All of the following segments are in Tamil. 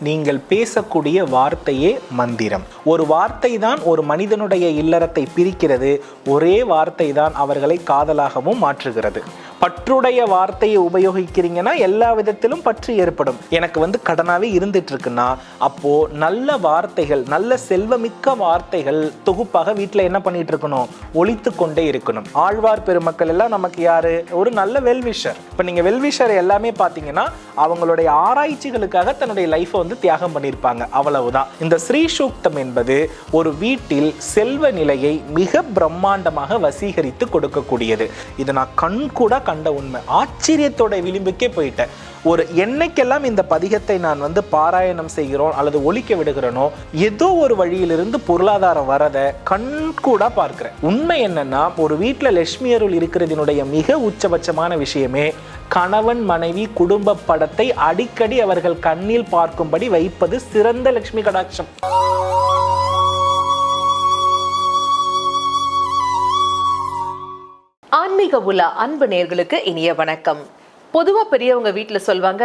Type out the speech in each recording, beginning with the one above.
நீங்கள் பேசக்கூடிய வார்த்தையே மந்திரம். ஒரு வார்த்தை தான் ஒரு மனிதனுடைய இல்லறத்தை பிரிக்கிறது ஒரே வார்த்தை தான் அவர்களை காதலாகவும் மாற்றுகிறது. பற்றுடைய வார்த்தையை உபயோகிக்கிறீங்கன்னா எல்லா விதத்திலும் பற்று ஏற்படும். எனக்கு வந்து கடனாவே இருந்துட்டு இருக்குன்னா அப்போ நல்ல வார்த்தைகள் நல்ல செல்வமிக்க வார்த்தைகள் தொகுப்பாக வீட்டில் என்ன பண்ணிட்டு இருக்கணும் ஒழித்து கொண்டே இருக்கணும். ஆழ்வார் பெருமக்கள் எல்லாம் நமக்கு யாரு? ஒரு நல்ல வெல்விஷர். இப்போ நீங்க வெல்விஷர் எல்லாமே பார்த்தீங்கன்னா அவங்களுடைய ஆராய்ச்சிகளுக்காக தன்னுடைய லைஃப்பை வந்து தியாகம் பண்ணியிருப்பாங்க அவ்வளவுதான். இந்த ஸ்ரீ சூக்தம் என்பது ஒரு வீட்டில் செல்வ நிலையை மிக பிரம்மாண்டமாக வசீகரித்து கொடுக்கக்கூடியது. இதை நான் கண் கூட கண்ட உண்மை. ஆச்சரியத்தோட விளிம்புக்கே போயிட்டேன். ஒரு என்னைக்கெல்லாம் இந்த பதிகத்தை நான் வந்து பாராயணம் செய்கிறோம் அல்லது ஒழிக்க விடுகிறனோ ஏதோ ஒரு வழியிலிருந்து பொருளாதாரம் வரத கண் கூட பார்க்கிறேன். உண்மை என்னன்னா ஒரு வீட்டில் லட்சுமி அருள் இருக்கிறதினுடைய மிக உச்சபட்சமான விஷயமே கணவன் மனைவி குடும்ப படத்தை அடிக்கடி அவர்கள் கண்ணில் பார்க்கும்படி வைப்பது சிறந்த லட்சுமி கடாட்சம். ஆன்மீக உலா அன்பு நேர்களுக்கு இனிய வணக்கம். பொதுவா பெரியவங்க வீட்டில் சொல்வாங்க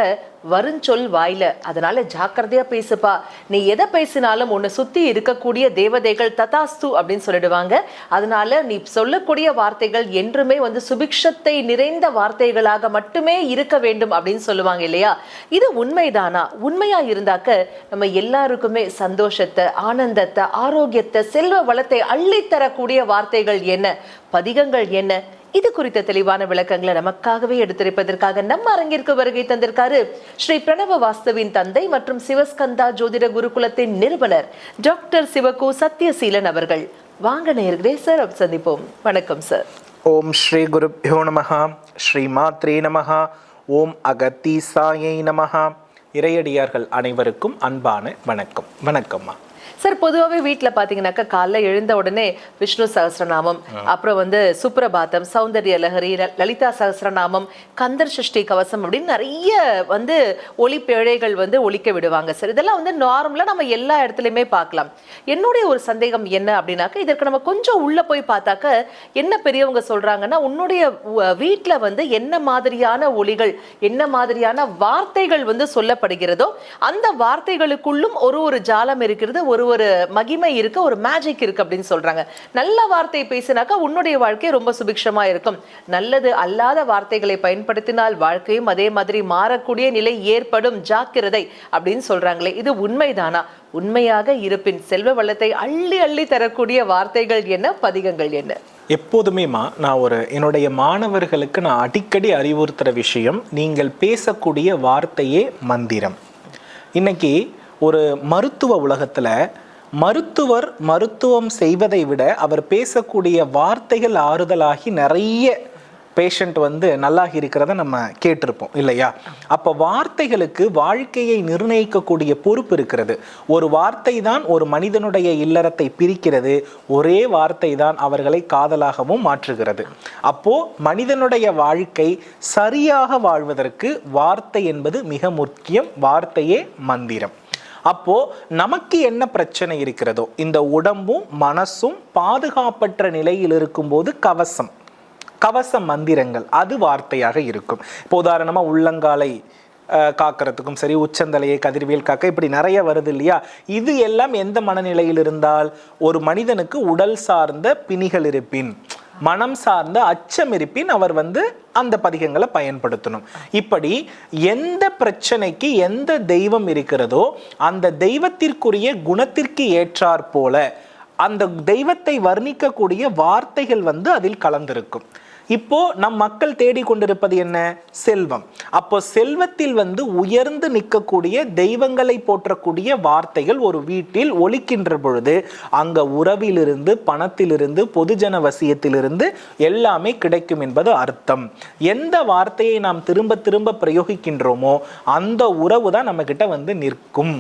வருஞ்சொல் வாயில. அதனால ஜாக்கிரதையா பேசுப்பா. நீ எதை பேசினாலும் உன்னை சுத்தி இருக்கக்கூடிய தேவதைகள் ததாஸ்து அப்படின்னு சொல்லிடுவாங்க. அதனால நீ சொல்லக்கூடிய வார்த்தைகள் என்றுமே வந்து சுபிக்ஷத்தை நிறைந்த வார்த்தைகளாக மட்டுமே இருக்க வேண்டும் அப்படின்னு சொல்லுவாங்க இல்லையா? இது உண்மைதானா? உண்மையா இருந்தாக்க நம்ம எல்லாருக்குமே சந்தோஷத்தை ஆனந்தத்தை ஆரோக்கியத்தை செல்வ வளத்தை அள்ளித்தரக்கூடிய வார்த்தைகள் என்ன? பதிகங்கள் என்ன? இது குறித்த தெளிவான விளக்கங்களை நமக்காகவே எடுத்திருப்பதற்காக நம்ம அரங்கிற்கு வருகை தந்திருக்காரு ஸ்ரீ பிரணவ வாஸ்துவின் தந்தை மற்றும் சிவஸ்கந்தா ஜோதிட குருகுலத்தின் நிறுவனர் டாக்டர் சிவகு சத்யசீலன் அவர்கள். வாங்க நேர்களே சார் சந்திப்போம். வணக்கம் சார் ஓம் ஸ்ரீ குருப்பியோ நமகா ஸ்ரீ மாத்ரே நமகா ஓம் அகத்தீசாயை நமகா இறையடியார்கள் அனைவருக்கும் அன்பான வணக்கம். வணக்கம்மா. சார் பொதுவாகவே வீட்டில் பார்த்தீங்கன்னாக்கா காலைல எழுந்த உடனே விஷ்ணு சகஸ்ரநாமம் அப்புறம் வந்து சுப்ரபாதம் சௌந்தர்ய லஹரி லலிதா சகஸ்ரநாமம் கந்தர் சஷ்டி கவசம் அப்படின்னு நிறைய வந்து ஒளிப்பேழைகள் வந்து ஒலிக்க விடுவாங்க சார். இதெல்லாம் வந்து நார்மலாக நம்ம எல்லா இடத்துலையுமே பார்க்கலாம். என்னுடைய ஒரு சந்தேகம் என்ன அப்படின்னாக்கா இதற்கு நம்ம கொஞ்சம் உள்ள போய் பார்த்தாக்க என்ன பெரியவங்க சொல்றாங்கன்னா உன்னுடைய வீட்டில் வந்து என்ன மாதிரியான ஒலிகள் என்ன மாதிரியான வார்த்தைகள் வந்து சொல்லப்படுகிறதோ அந்த வார்த்தைகளுக்குள்ளும் ஒரு ஒரு ஜாலம் இருக்கிறது ஒரு ஒரு மகிமை இருக்கு ஒரு மேஜிக் இருக்கு அப்படின்னு சொல்றாங்க. நல்ல வார்த்தை பேசினாக்கா உன்னுடைய வாழ்க்கை ரொம்ப சுபிக்ஷமா இருக்கும். நல்லது அல்லாத வார்த்தைகளை பயன்படுத்தினால் வாழ்க்கையும் அதே மாதிரி மாறக்கூடிய நிலை ஏற்படும். ஜாக்கிரதை அப்படின்னு சொல்றாங்களே இது உண்மைதானா? உண்மையாக இருப்பின் செல்வ வளத்தை அள்ளி அள்ளி தரக்கூடிய வார்த்தைகள் என்ன பதிகங்கள் என்ன? எப்போதுமேமா நான் ஒரு என்னுடைய மாணவர்களுக்கு நான் அடிக்கடி அறிவுறுத்துகிற விஷயம் நீங்கள் பேசக்கூடிய வார்த்தையே மந்திரம். இன்னைக்கு ஒரு மருத்துவ உலகத்தில் மருத்துவர் மருத்துவம் செய்வதை விட அவர் பேசக்கூடிய வார்த்தைகள் ஆறுதலாகி நிறைய பேஷண்ட் வந்து நல்லாகி இருக்கிறத நம்ம கேட்டிருப்போம் இல்லையா? அப்போ வார்த்தைகளுக்கு வாழ்க்கையை நிர்ணயிக்கக்கூடிய பொறுப்பு இருக்கிறது. ஒரு வார்த்தை தான் ஒரு மனிதனுடைய இல்லறத்தை பிரிக்கிறது ஒரே வார்த்தை தான் அவர்களை காதலாகவும் மாற்றுகிறது. அப்போ மனிதனுடைய வாழ்க்கை சரியாக வாழ்வதற்கு வார்த்தை என்பது மிக முக்கியம் வார்த்தையே மந்திரம். அப்போ நமக்கு என்ன பிரச்சனை இருக்கிறதோ இந்த உடம்பும் மனசும் பாதுகாப்பற்ற நிலையில் இருக்கும்போது கவசம் கவச மந்திரங்கள் அது வார்த்தையாக இருக்கும். இப்போ உதாரணமாக உள்ளங்காலை காக்கிறதுக்கும் சரி உச்சந்தலையை கதிர்வியல் காக்க இப்படி நிறைய வருது இல்லையா? இது எல்லாம் எந்த மனநிலையில் இருந்தால் ஒரு மனிதனுக்கு உடல் சார்ந்த பிணிகள் இருப்பின் மனம் சார்ந்த அச்சம் இருப்பின் அவர் வந்து அந்த பதிகங்களை பயன்படுத்தணும். இப்படி எந்த பிரச்சனைக்கு எந்த தெய்வம் இருக்கிறதோ அந்த தெய்வத்திற்குரிய குணத்திற்கு ஏற்றாற் போல அந்த தெய்வத்தை வர்ணிக்கக்கூடிய வார்த்தைகள் வந்து அதில் கலந்திருக்கும். இப்போ நம் மக்கள் தேடிக்கொண்டிருப்பது என்ன? செல்வம். அப்போ செல்வத்தில் வந்து உயர்ந்து நிற்கக்கூடிய தெய்வங்களை போற்றக்கூடிய வார்த்தைகள் ஒரு வீட்டில் ஒலிக்கின்ற பொழுது அங்க உறவிலிருந்து பணத்திலிருந்து பொதுஜன வசியத்திலிருந்து எல்லாமே கிடைக்கும் என்பது அர்த்தம். எந்த வார்த்தையை நாம் திரும்ப திரும்ப பிரயோகிக்கின்றோமோ அந்த உறவு தான் நம்ம கிட்ட வந்து நிற்கும்.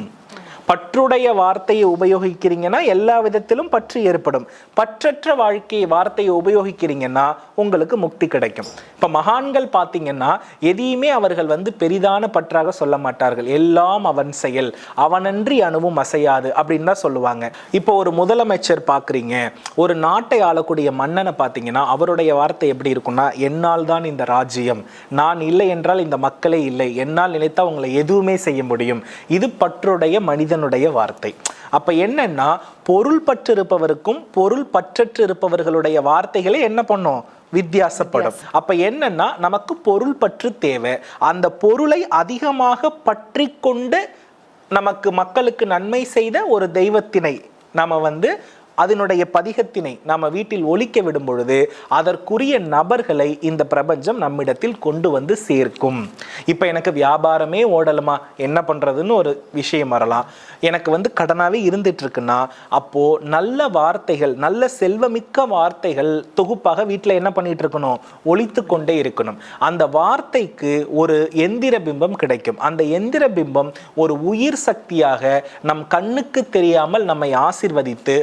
பற்றுடைய வார்த்தையை உபயோகிக்கிறீங்கன்னா எல்லா விதத்திலும் பற்று ஏற்படும். பற்றற்ற வாழ்க்கையை வார்த்தையை உபயோகிக்கிறீங்கன்னா உங்களுக்கு முக்தி கிடைக்கும். இப்ப மகான்கள் பார்த்தீங்கன்னா எதையுமே அவர்கள் வந்து பெரிதான பற்றாக சொல்ல மாட்டார்கள். எல்லாம் அவன் செயல். அவனன்றி அணுவும் அசையாது அப்படின்னு தான் சொல்லுவாங்க. இப்போ ஒரு முதலமைச்சர் பார்க்குறீங்க ஒரு நாட்டை ஆளக்கூடிய மன்னனை பார்த்தீங்கன்னா அவருடைய வார்த்தை எப்படி இருக்கும்னா என்னால் தான் இந்த ராஜ்யம். நான் இல்லை என்றால் இந்த மக்களே இல்லை. என்னால் நினைத்தா உங்களை எதுவுமே செய்ய முடியும். இது பற்றுடைய மனிதன் மனிதனுடைய வார்த்தை. அப்ப என்னன்னா பொருள் பற்று இருப்பவருக்கும் பொருள் பற்றற்று இருப்பவர்களுடைய வார்த்தைகளை என்ன பண்ணும்? வித்தியாசப்படும். அப்ப என்னன்னா நமக்கு பொருள் பற்று தேவை. அந்த பொருளை அதிகமாக பற்றி கொண்டு நமக்கு மக்களுக்கு நன்மை செய்த ஒரு தெய்வத்தினை நாம வந்து அதனுடைய பதிகத்தினை நம்ம வீட்டில் ஒழிக்க விடும் பொழுது அதற்குரிய நபர்களை இந்த பிரபஞ்சம் நம்மிடத்தில் கொண்டு வந்து சேர்க்கும். இப்போ எனக்கு வியாபாரமே ஓடலுமா? என்ன பண்ணுறதுன்னு ஒரு விஷயம் வரலாம். எனக்கு வந்து கடனாகவே இருந்துட்டு இருக்குன்னா அப்போது நல்ல வார்த்தைகள் நல்ல செல்வமிக்க வார்த்தைகள் தொகுப்பாக வீட்டில் என்ன பண்ணிட்டு இருக்கணும் ஒழித்து கொண்டே இருக்கணும். அந்த வார்த்தைக்கு ஒரு எந்திர பிம்பம் கிடைக்கும். அந்த எந்திர பிம்பம் ஒரு உயிர் சக்தியாக நம் கண்ணுக்கு தெரியாமல் நம்மை ஆசிர்வதித்து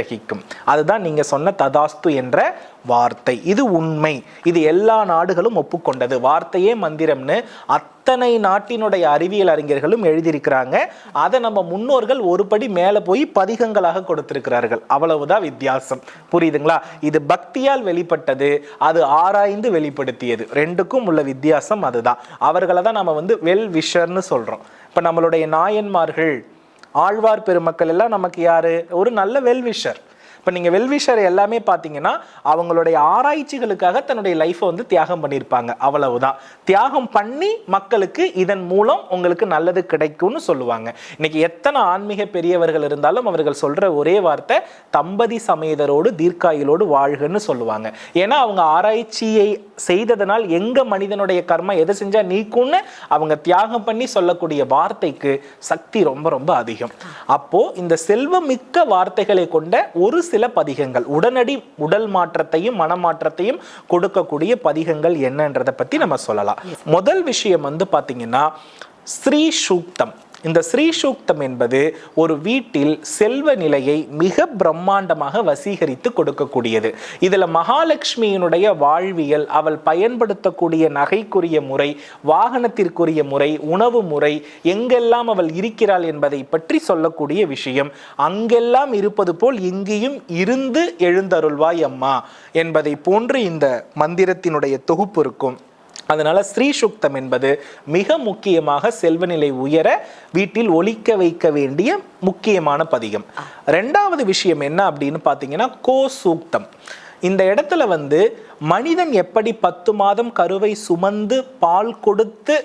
கிரகிக்கும். அதுதான் நீங்க சொன்ன ததாஸ்து என்ற வார்த்தை. இது உண்மை. இது எல்லா நாடுகளும் ஒப்புக்கொண்டது. வார்த்தையே மந்திரம்னு அத்தனை நாட்டினுடைய அறிவியல் அறிஞர்களும் எழுதியிருக்கிறாங்க. அதை நம்ம முன்னோர்கள் ஒரு படி மேலே போய் பதிகங்களாக கொடுத்திருக்கிறார்கள். அவ்வளவுதான் வித்தியாசம். புரியுதுங்களா? இது பக்தியால் வெளிப்பட்டது. அது ஆராய்ந்து வெளிப்படுத்தியது. ரெண்டுக்கும் உள்ள வித்தியாசம் அதுதான். அவர்களை தான் நம்ம வந்து வெல் விஷர்னு சொல்றோம். இப்போ நம்மளுடைய நாயன்மார்கள் ஆழ்வார் பெருமக்கள் எல்லாம் நமக்கு யாரு? ஒரு நல்ல வெல்விஷர் இப்போ நீங்கள் வெல்விஷர் எல்லாமே பார்த்தீங்கன்னா அவங்களுடைய ஆராய்ச்சிகளுக்காக தன்னுடைய லைஃப்பை வந்து தியாகம் பண்ணியிருப்பாங்க அவ்வளவுதான். தியாகம் பண்ணி மக்களுக்கு இதன் மூலம் உங்களுக்கு நல்லது கிடைக்கும்னு சொல்லுவாங்க. இன்னைக்கு எத்தனை ஆன்மீக பெரியவர்கள் இருந்தாலும் அவர்கள் சொல்ற ஒரே வார்த்தை தம்பதி சமேதரோடு தீர்க்காயிலோடு வாழ்கன்னு சொல்லுவாங்க. ஏன்னா அவங்க ஆராய்ச்சியை செய்ததனால் எங்க மனிதனுடைய கர்மா எதை செஞ்சா நீக்கும்னு அவங்க தியாகம் பண்ணி சொல்லக்கூடிய வார்த்தைக்கு சக்தி ரொம்ப ரொம்ப அதிகம். அப்போ இந்த செல்வமிக்க வார்த்தைகளை கொண்ட ஒரு சில பதிகங்கள். உடனடி உடல் மாற்றத்தையும் மனமாற்றத்தையும் கொடுக்கக்கூடிய பதிகங்கள் என்னன்றதை பத்தி நம்ம சொல்லலாம். முதல் விஷயம் வந்து பாத்தீங்கன்னா ஸ்ரீ சூக்தம். இந்த ஸ்ரீ சூக்தம் என்பது ஒரு வீட்டில் செல்வ நிலையை மிக பிரம்மாண்டமாக வசீகரித்து கொடுக்கக்கூடியது. இதில் மகாலட்சுமியினுடைய வாழ்வியல் அவள் பயன்படுத்தக்கூடிய நகைக்குரிய முறை வாகனத்திற்குரிய முறை உணவு முறை எங்கெல்லாம் அவள் இருக்கிறாள் என்பதை பற்றி சொல்லக்கூடிய விஷயம். அங்கெல்லாம் இருப்பது போல் இங்கேயும் இருந்து எழுந்தருள்வாய் அம்மா என்பதை போன்று இந்த மந்திரத்தினுடைய தொகுப்பு இருக்கும். அதனால ஸ்ரீ சுக்தம் என்பது மிக முக்கியமாக செல்வநிலை உயர வீட்டில் ஒழிக்க வைக்க வேண்டிய முக்கியமான பதிகம். ரெண்டாவது விஷயம் என்ன அப்படின்னு பார்த்தீங்கன்னா கோ சூக்தம் இந்த இடத்துல வந்து மனிதன் எப்படி பத்து மாதம் கருவை சுமந்து பால் கொடுத்து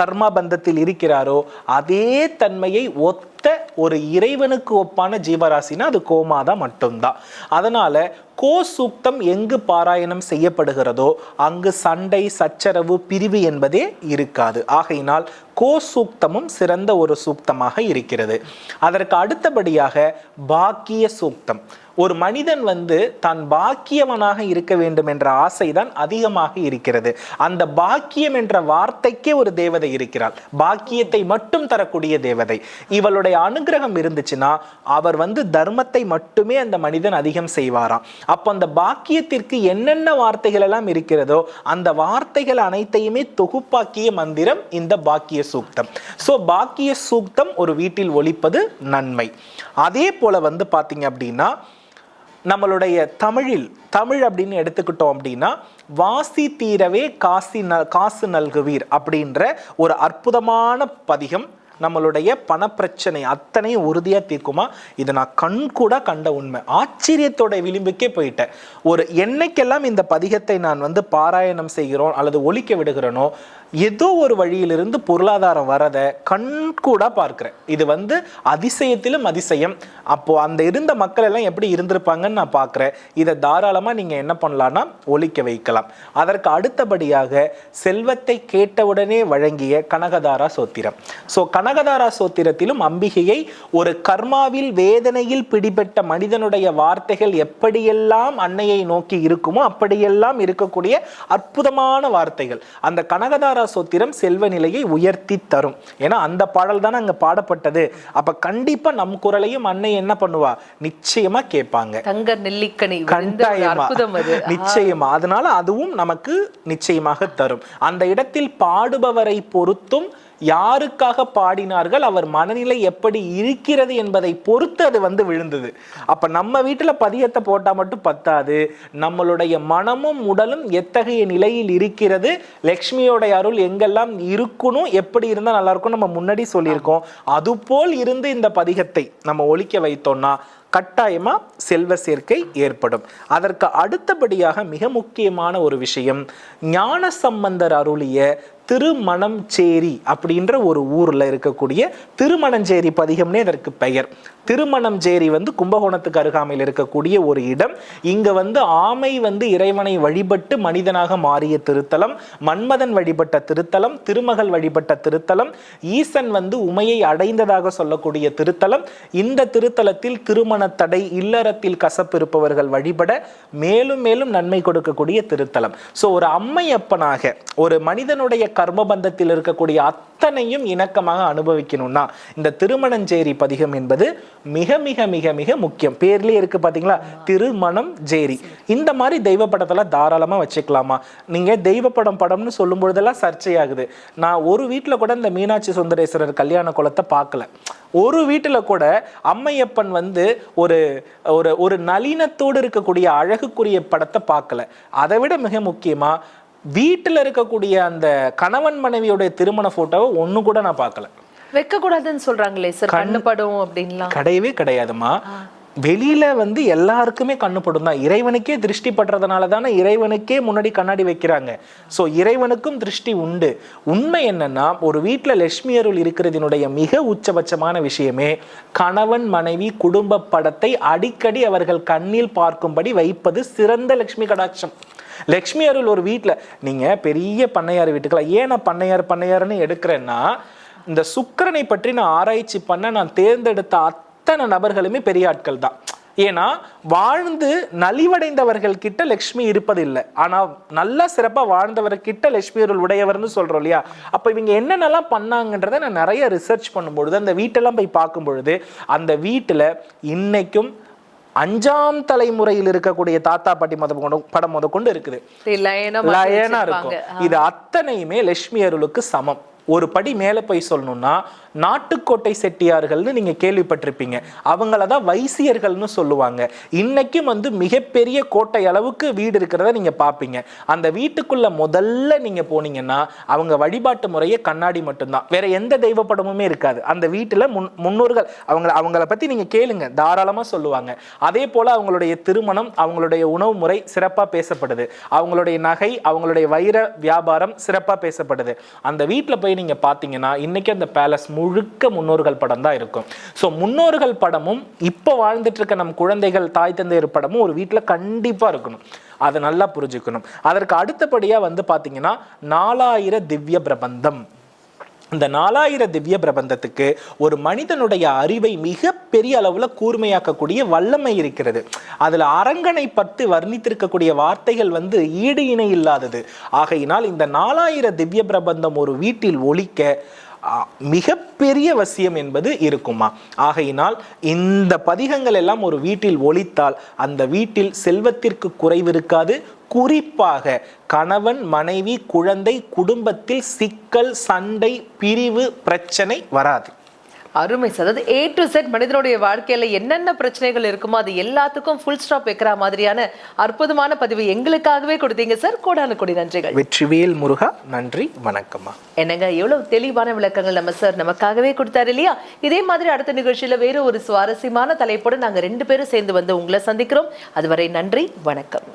கர்மா பந்தத்தில் இருக்கிறாரோ அதே தன்மையை ஒத்த ஒரு இறைவனுக்கு ஒப்பான ஜீவராசினா அது கோமாதா மட்டும்தான் அதனால கோ சூக்தம் எங்கு பாராயணம் செய்யப்படுகிறதோ அங்கு சண்டை சச்சரவு பிரிவு என்பதே இருக்காது. ஆகையினால் கோ சூக்தமும் சிறந்த ஒரு சூக்தமாக இருக்கிறது. அதற்கு அடுத்தபடியாக பாக்கிய சூக்தம். ஒரு மனிதன் வந்து தான் பாக்கியவனாக இருக்க வேண்டும் என்ற ஆசைதான் அதிகமாக இருக்கிறது. அந்த பாக்கியம் என்ற வார்த்தைக்கே ஒரு தேவதை இருக்கிறாள். பாக்கியத்தை மட்டும் தரக்கூடிய தேவதை. இவளுடைய அனுகிரகம் இருந்துச்சுன்னா அவர் வந்து தர்மத்தை மட்டுமே அந்த மனிதன் அதிகம் செய்வாராம். அப்போ அந்த பாக்கியத்திற்கு என்னென்ன வார்த்தைகள் எல்லாம் இருக்கிறதோ அந்த வார்த்தைகள் அனைத்தையுமே தொகுப்பாக்கிய மந்திரம் இந்த பாக்கிய சூக்தம். ஸோ பாக்கிய சூக்தம் ஒரு வீட்டில் ஒழிப்பது நன்மை. அதே போல வந்து பார்த்தீங்க அப்படின்னா நம்மளுடைய தமிழில் தமிழ் அப்படின்னு எடுத்துக்கிட்டோம் அப்படின்னா வாசி தீரவே காசி ந காசு நல்குவீர் அப்படின்ற ஒரு அற்புதமான பதிகம் நம்மளுடைய பணப்பிரச்சனை அத்தனை உறுதியாக தீர்க்குமா? இதை நான் கண் கூட கண்ட உண்மை. ஆச்சரியத்தோட விளிம்புக்கே போயிட்டேன். ஒரு என்னைக்கெல்லாம் இந்த பதிகத்தை நான் வந்து பாராயணம் செய்கிறோம் அல்லது ஒழிக்க விடுகிறேனோ ஏதோ ஒரு வழியிலிருந்து பொருளாதாரம் வரதை கண்கூடாக பார்க்குறேன். இது வந்து அதிசயத்திலும் அதிசயம். அப்போ அந்த இருந்த மக்கள் எல்லாம் எப்படி இருந்திருப்பாங்கன்னு நான் பார்க்குறேன். இதை தாராளமாக நீங்கள் என்ன பண்ணலான்னா ஒழிக்க வைக்கலாம். அதற்கு அடுத்தபடியாக செல்வத்தை கேட்டவுடனே வழங்கிய கனகதாரா சோத்திரம். ஸோ கனகதாரா சோத்திரத்திலும் அம்பிகையை ஒரு கர்மாவில் வேதனையில் பிடிபட்ட மனிதனுடைய வார்த்தைகள் எப்படியெல்லாம் அன்னையை நோக்கி இருக்குமோ அப்படியெல்லாம் இருக்கக்கூடிய அற்புதமான வார்த்தைகள். அந்த கனகதாரா மங்களா சோத்திரம் செல்வ நிலையை உயர்த்தி தரும். ஏன்னா அந்த பாடல் தானே அங்க பாடப்பட்டது. அப்ப கண்டிப்பா நம் குரலையும் அன்னை என்ன பண்ணுவா? நிச்சயமா கேட்பாங்க. தங்க அற்புதம் அது. நிச்சயமா. அதனால அதுவும் நமக்கு நிச்சயமாக தரும். அந்த இடத்தில் பாடுபவரை பொறுத்தும் யாருக்காக பாடினார்கள் அவர் மனநிலை எப்படி இருக்கிறது என்பதை பொறுத்து அது வந்து விழுந்தது. அப்ப நம்ம வீட்டுல பதியத்தை போட்டா மட்டும் பத்தாது. நம்மளுடைய மனமும் உடலும் எத்தகைய நிலையில் இருக்கிறது? லக்ஷ்மியோடைய அருள் எங்கெல்லாம் இருக்கணும் எப்படி இருந்தால் நல்லா இருக்கும் நம்ம முன்னாடி சொல்லியிருக்கோம். அதுபோல் இருந்து இந்த பதிகத்தை நம்ம ஒழிக்க வைத்தோம்னா கட்டாயமாக செல்வ சேர்க்கை ஏற்படும். அதற்கு அடுத்தபடியாக மிக முக்கியமான ஒரு விஷயம் ஞான சம்பந்தர் அருளிய திருமணஞ்சேரி அப்படின்ற ஒரு ஊரில் இருக்கக்கூடிய திருமணஞ்சேரி பதிகம்னே அதற்கு பெயர். திருமணஞ்சேரி வந்து கும்பகோணத்துக்கு அருகாமையில் இருக்கக்கூடிய ஒரு இடம். இங்கே வந்து ஆமை வந்து இறைவனை வழிபட்டு மனிதனாக மாறிய திருத்தலம் மன்மதன் வழிபட்ட திருத்தலம் திருமகள் வழிபட்ட திருத்தலம் ஈசன் வந்து உமையை அடைந்ததாக சொல்லக்கூடிய திருத்தலம். இந்த திருத்தலத்தில் திருமண தடை இல்லறத்தில் கசப்பு இருப்பவர்கள் வழிபட மேலும் மேலும் நன்மை கொடுக்கக்கூடிய திருத்தலம். ஸோ ஒரு அம்மையப்பனாக ஒரு மனிதனுடைய கர்மபந்தத்தில் இருக்கக்கூடிய அத்தனையும் இணக்கமாக அனுபவிக்கணும்னா இந்த திருமணஞ்சேரி பதிகம் என்பது மிக மிக மிக மிக முக்கியம். பேர்லயே இருக்கு பாத்தீங்களா? திருமணம் ஜேரி. இந்த மாதிரி தெய்வ படத்தெல்லாம் தாராளமா வச்சுக்கலாமா? நீங்க தெய்வ படம் படம்னு சொல்லும் பொழுதெல்லாம் சர்ச்சையாகுது. நான் ஒரு வீட்டில் கூட இந்த மீனாட்சி சுந்தரேஸ்வரர் கல்யாண குளத்தை பார்க்கல ஒரு வீட்டுல கூட அம்மையப்பன் வந்து ஒரு ஒரு ஒரு நளினத்தோடு இருக்கக்கூடிய அழகுக்குரிய படத்தை பார்க்கல. அதை விட மிக முக்கியமா வீட்டுல இருக்கக்கூடிய அந்த கணவன் மனைவியோட திருமண போட்டோவை ஒண்ணு கூட நான் பார்க்கல. வைக்க கூடாதுன்னு சொல்றாங்களே சார் கண்ணு படும் அப்படின்லாம். கிடையவே கிடையாதுமா வெளியில வந்து எல்லாருக்குமே கண்ணுப்படும் தான். இறைவனுக்கே திருஷ்டி படுறதுனால தானே இறைவனுக்கே முன்னாடி கண்ணாடி வைக்கிறாங்க. ஸோ இறைவனுக்கும் திருஷ்டி உண்டு. உண்மை என்னன்னா ஒரு வீட்டில் லட்சுமி அருள் இருக்கிறதினுடைய மிக உச்சபட்சமான விஷயமே கணவன் மனைவி குடும்ப படத்தை அடிக்கடி அவர்கள் கண்ணில் பார்க்கும்படி வைப்பது சிறந்த லட்சுமி கடாட்சம். லக்ஷ்மி அருள் ஒரு வீட்டில் நீங்க பெரிய பண்ணையார் வீட்டுக்கெல்லாம் ஏன் நான் பண்ணையார் பண்ணையார்னு எடுக்கிறேன்னா இந்த சுக்கரனை பற்றி நான் ஆராய்ச்சி பண்ண நான் தேர்ந்தெடுத்த அத்தனை நபர்களுமே பெரிய ஆட்கள் தான். ஏன்னா வாழ்ந்து நலிவடைந்தவர்கள் கிட்ட லக்ஷ்மி இருப்பதில்லை. ஆனா நல்லா சிறப்பா வாழ்ந்தவர் கிட்ட லக்ஷ்மி அருள் உடையவர்னு சொல்றோம் இல்லையா? அப்ப இவங்க என்னென்னலாம் பண்ணாங்கன்றதை நான் நிறைய ரிசர்ச் பண்ணும்பொழுது அந்த வீட்டெல்லாம் போய் பார்க்கும் பொழுது அந்த வீட்டுல இன்னைக்கும் அஞ்சாம் தலைமுறையில் இருக்கக்கூடிய தாத்தா பாட்டி மத படம் முத கொண்டு இருக்குது லயனா. இருக்கும். இது அத்தனையுமே லட்சுமி அருளுக்கு சமம். ஒரு படி மேலே போய் சொல்லணும்னா நாட்டுக்கோட்டை செட்டியார்கள்னு நீங்கள் கேள்விப்பட்டிருப்பீங்க. அவங்கள தான் வைசியர்கள்னு சொல்லுவாங்க. இன்னைக்கும் வந்து மிகப்பெரிய கோட்டை அளவுக்கு வீடு இருக்கிறத நீங்கள் பார்ப்பீங்க அந்த வீட்டுக்குள்ளே முதல்ல நீங்கள் போனீங்கன்னா அவங்க வழிபாட்டு முறையே கண்ணாடி மட்டும்தான். வேற எந்த தெய்வ படமுமே இருக்காது. அந்த வீட்டில் முன் முன்னோர்கள் அவங்கள அவங்கள பற்றி நீங்கள் கேளுங்க. தாராளமாக சொல்லுவாங்க. அதே போல் அவங்களுடைய திருமணம் அவங்களுடைய உணவு முறை சிறப்பாக பேசப்படுது. அவங்களுடைய நகை அவங்களுடைய வைர வியாபாரம் சிறப்பாக பேசப்படுது. அந்த வீட்டில் போய் நீங்க பாத்தீங்கன்னா இன்னைக்கு அந்த பேலஸ் முழுக்க முன்னோர்கள் படம் தான் இருக்கும். ஸோ முன்னோர்கள் படமும் இப்போ வாழ்ந்துட்டு இருக்க நம் குழந்தைகள் தாய் தந்தையர் படமும் ஒரு வீட்டுல கண்டிப்பா இருக்கணும். அதை நல்லா புரிஞ்சுக்கணும். அதற்கு அடுத்தபடியா வந்து பாத்தீங்கன்னா நாலாயிர திவ்ய பிரபந்தம். இந்த நாலாயிர திவ்ய பிரபந்தத்துக்கு ஒரு மனிதனுடைய அறிவை மிக பெரிய அளவில் கூர்மையாக்கக்கூடிய வல்லமை இருக்கிறது. அதில் அரங்கனை பற்றி வர்ணித்திருக்கக்கூடிய வார்த்தைகள் வந்து ஈடு இணை இல்லாதது. ஆகையினால் இந்த நாலாயிர திவ்ய பிரபந்தம் ஒரு வீட்டில் ஒழிக்க மிகப்பெரிய வசியம் என்பது இருக்குமா? ஆகையினால் இந்த பதிகங்கள் எல்லாம் ஒரு வீட்டில் ஒழித்தால் அந்த வீட்டில் செல்வத்திற்கு குறைவு இருக்காது குறிப்பாக கணவன் மனைவி குழந்தை குடும்பத்தில் சிக்கல் சண்டை பிரிவு பிரச்சனை வராது. அருமை சார். அதாவது ஏ டு செட் மனிதனுடைய வாழ்க்கையில என்னென்ன பிரச்சனைகள் இருக்குமோ அது எல்லாத்துக்கும் ஃபுல் ஸ்டாப் வைக்கிற மாதிரியான அற்புதமான பதிவு எங்களுக்காகவே கொடுத்தீங்க சார். கோடானு கோடி நன்றிகள். வெற்றிவேல் முருகா நன்றி வணக்கம்மா. என்னங்க எவ்வளவு தெளிவான விளக்கங்கள் நம்ம சார் நமக்காகவே கொடுத்தாரு இல்லையா? இதே மாதிரி அடுத்த நிகழ்ச்சியில வேற ஒரு சுவாரஸ்யமான தலைப்போடு நாங்க ரெண்டு பேரும் சேர்ந்து வந்து உங்களை சந்திக்கிறோம். அதுவரை நன்றி வணக்கம்.